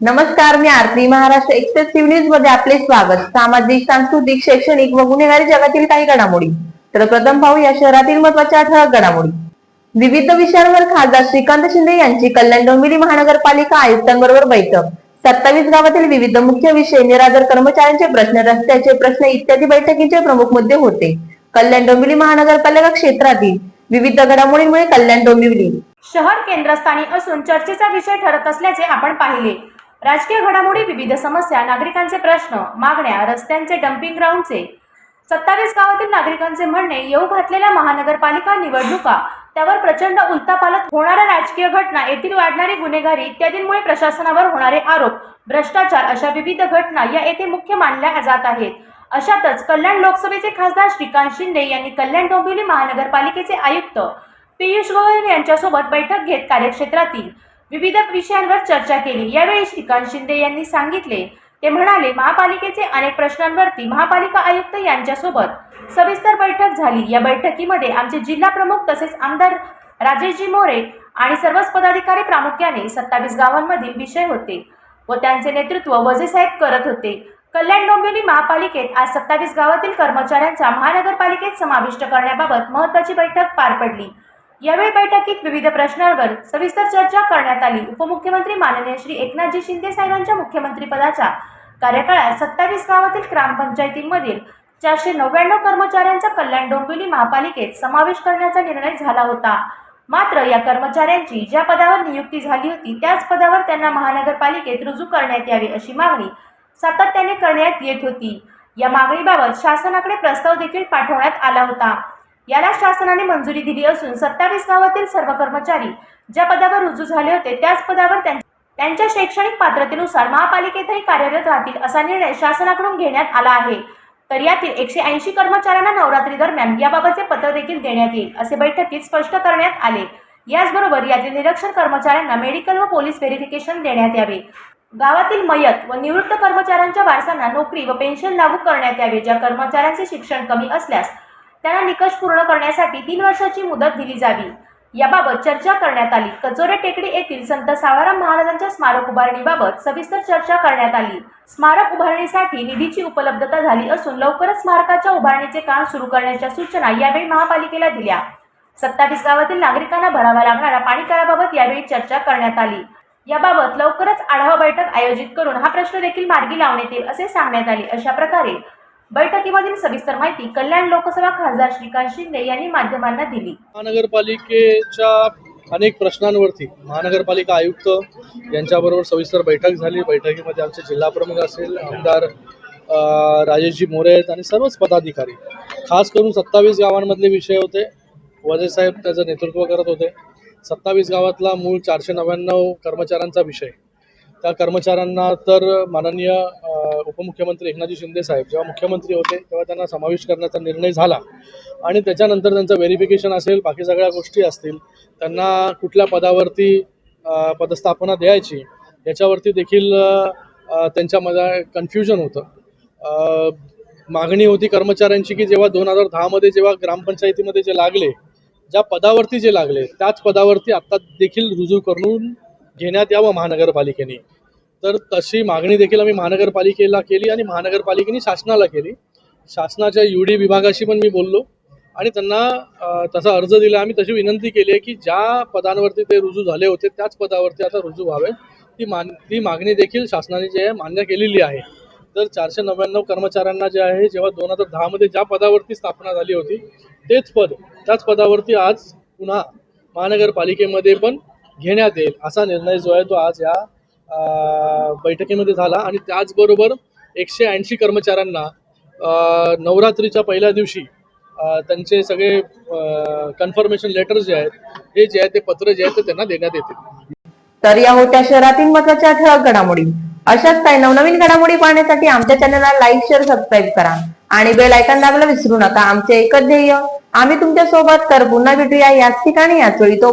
नमस्कार मी आरती महाराष्ट्र एक्सप्रेस न्यूजमध्ये आपले स्वागत. सामाजिक सांस्कृतिक शैक्षणिक व गुन्हेगारी जगातील काही घडामोडी. तर प्रथम पाहू या शहरातील महत्त्वाच्या ठळक घडामोडी. विविध विषयांवर खासदार श्रीकांत शिंदे यांची कल्याण डोंबिवली महानगरपालिका आयुक्तांबरोबर बैठक. सत्तावीस गावातील विविध मुख्य विषय निराधार कर्मचाऱ्यांचे प्रश्न रस्त्याचे प्रश्न इत्यादी बैठकीचे प्रमुख मुद्दे होते. कल्याण डोंबिवली महानगरपालिका क्षेत्रातील विविध घडामोडींमुळे कल्याण डोंबिवली. शहर केंद्रस्थानी असून चर्चेचा विषय ठरत असल्याचे आपण पाहिले. राजकीय घडामोडी विविध समस्या नागरिकांचे प्रश्न मागण्या रस्त्यांचे डम्पिंग ग्राउंडचे सत्तावीस गावातील नागरिकांचे म्हणणे येऊ घातलेल्या महानगरपालिका निवडणुका त्यावर प्रचंड उलतापालत होणाऱ्या राजकीय घटना येथील वाढणारी गुन्हेगारी इत्यादींमुळे प्रशासनावर होणारे आरोप भ्रष्टाचार अशा विविध घटना या येथे मुख्य मानल्या जात आहेत. अशातच कल्याण लोकसभेचे खासदार श्रीकांत शिंदे यांनी कल्याण डोंबिवली महानगरपालिकेचे आयुक्त पियुष गोयल यांच्यासोबत बैठक घेत कार्यक्षेत्रातील विविध विषयांवर चर्चा केली. यावेळी श्रीकांत शिंदे यांनी सांगितले. ते म्हणाले महापालिकेचे अनेक प्रश्नांवरती महापालिका आयुक्त यांच्यासोबत सविस्तर बैठक झाली. या बैठकीमध्ये आमचे जिल्हा प्रमुख तसेच आमदार राजेशजी मोरे आणि सर्वच पदाधिकारी प्रामुख्याने सत्तावीस गावांमधील विषय होते व त्यांचे नेतृत्व वजेसाहेब करत होते. कल्याण डोंबिवली महापालिकेत आज सत्तावीस गावातील कर्मचाऱ्यांचा महानगरपालिकेत समाविष्ट करण्याबाबत महत्वाची बैठक पार पडली. यावेळी बैठकीत विविध प्रश्नांवर सविस्तर चर्चा करण्यात आली. उपमुख्यमंत्री माननीय श्री एकनाथजी शिंदे साहेबांच्या मुख्यमंत्रीपदाच्या कार्यकाळात सत्तावीस गावातील ग्रामपंचायतींमधील चारशे नव्याण्णव कर्मचाऱ्यांचा कल्याण डोंबिवली महापालिकेत समावेश करण्याचा निर्णय झाला होता. मात्र या कर्मचाऱ्यांची ज्या पदावर नियुक्ती झाली होती त्याच पदावर त्यांना महानगरपालिकेत रुजू करण्यात यावी अशी मागणी सातत्याने करण्यात येत होती. या मागणीबाबत शासनाकडे प्रस्ताव देखील पाठवण्यात आला होता. याला शासनाने मंजुरी दिली असून सत्तावीस गावातील सर्व कर्मचारी ज्या पदावर रुजू झाले होते त्याच पदावर त्यांच्या शैक्षणिक पात्रतेनुसार महापालिकेतही कार्यरत राहतील असा निर्णय शासनाकडून घेण्यात आला आहे. तर यातील एकशे ऐंशी कर्मचाऱ्यांना नवरात्री दरम्यान याबाबतचे पत्र देखील देण्यात येईल असे बैठकीत स्पष्ट करण्यात आले. याचबरोबर यातील निरीक्षण कर्मचाऱ्यांना मेडिकल व पोलीस व्हेरिफिकेशन देण्यात यावे. गावातील मयत व निवृत्त कर्मचाऱ्यांच्या वारसांना नोकरी व पेन्शन लागू करण्यात यावे ज्या कर्मचाऱ्यांचे शिक्षण कमी असल्यास त्यांना निकष पूर्ण करण्यासाठी तीन वर्षाची मुदत दिली जावी. याबाबत चर्चा करण्यात आली. कचोरे टेकडी येथील संत सावराम महाराजांच्या स्मारक उभारणीबाबत सविस्तर चर्चा करण्यात आली. स्मारक उभारणीसाठी निधीची उपलब्धता झाली असून लवकरच स्मारकाच्या उभारणीचे काम सुरू करण्याच्या सूचना यावेळी महापालिकेला दिल्या. सत्तावीस गावातील नागरिकांना भरावा लागणारा पाणी कराबाबत यावेळी चर्चा करण्यात आली. याबाबत लवकरच आढावा बैठक आयोजित करून हा प्रश्न देखील मार्गी लावण्यात येईल असे सांगण्यात आले. अशा प्रकारे बैठकीमधील सविस्तर माहिती कल्याण लोकसभा खासदार श्रीकांत शिंदे यांनी माध्यमांना दिली. महानगरपालिकेच्या अनेक प्रश्नांवरती महानगरपालिका आयुक्त यांच्याबरोबर सविस्तर बैठक झाली. बैठकीमध्ये आमचे जिल्हा प्रमुख असेल आमदार राजेशजी मोरे आहेत आणि सर्वच पदाधिकारी. खास करून सत्तावीस गावांमधले विषय होते. वजे साहेब त्याचं नेतृत्व करत होते. सत्तावीस गावातला मूळ चारशे नव्याण्णव कर्मचाऱ्यांचा विषय. त्या कर्मचाऱ्यांना तर माननीय उपमुख्यमंत्री एकनाथजी शिंदे साहेब जेव्हा मुख्यमंत्री होते तेव्हा त्यांना समावेश करण्याचा निर्णय झाला. आणि त्याच्यानंतर त्यांचं व्हेरिफिकेशन असेल बाकी सगळ्या गोष्टी असतील त्यांना कुठल्या पदावरती पदस्थापना द्यायची याच्यावरती देखील त्यांच्यामध्ये कन्फ्युजन होतं. मागणी होती कर्मचाऱ्यांची की जेव्हा दोन हजार दहामध्ये जेव्हा ग्रामपंचायतीमध्ये जे लागले ज्या पदावरती जे लागले त्याच पदावरती आत्ता देखील रुजू करून घेण्यात यावं महानगरपालिकेने. तर तशी मागणी देखील आम्ही महानगरपालिकेला केली आणि महानगरपालिकेने शासनाला केली. शासनाच्या यू डी विभागाशी पण मी बोललो आणि त्यांना तसा अर्ज दिला. आम्ही तशी विनंती केली आहे की ज्या पदांवरती ते रुजू झाले होते त्याच पदावरती आता रुजू व्हावे ती मान ती मागणी देखील शासनाने जे आहे मान्य केलेली आहे. तर चारशे नव्याण्णव कर्मचाऱ्यांना जे आहे जेव्हा दोन हजार दहामध्ये ज्या पदावरती स्थापना झाली होती तेच पद त्याच पदावरती आज पुन्हा महानगरपालिकेमध्ये पण घेण्यात येईल असा निर्णय जो आहे तो आज या बैठकीमध्ये झाला आणि त्याचबरोबर एकशे ऐंशी कर्मचाऱ्यांना नवरात्रीच्या पहिल्या दिवशी त्यांचे सगळे कन्फर्मेशन लेटर जे आहेत हे जे आहे ते पत्र जे आहे ते त्यांना देण्यात येते तर या होत्या शहरातील महत्त्वाच्या ठळक घडामोडी. अशाच काही नवनवीन घडामोडी पाहण्यासाठी आमच्या चॅनलला लाईक शेअर सबस्क्राईब करा आणि बेल आयकॉन दाबायला विसरू नका. आमचे एकच ध्येय आम्ही तुमच्यासोबत तर पुन्हा भेटूया याच ठिकाणी याच वेळी. तो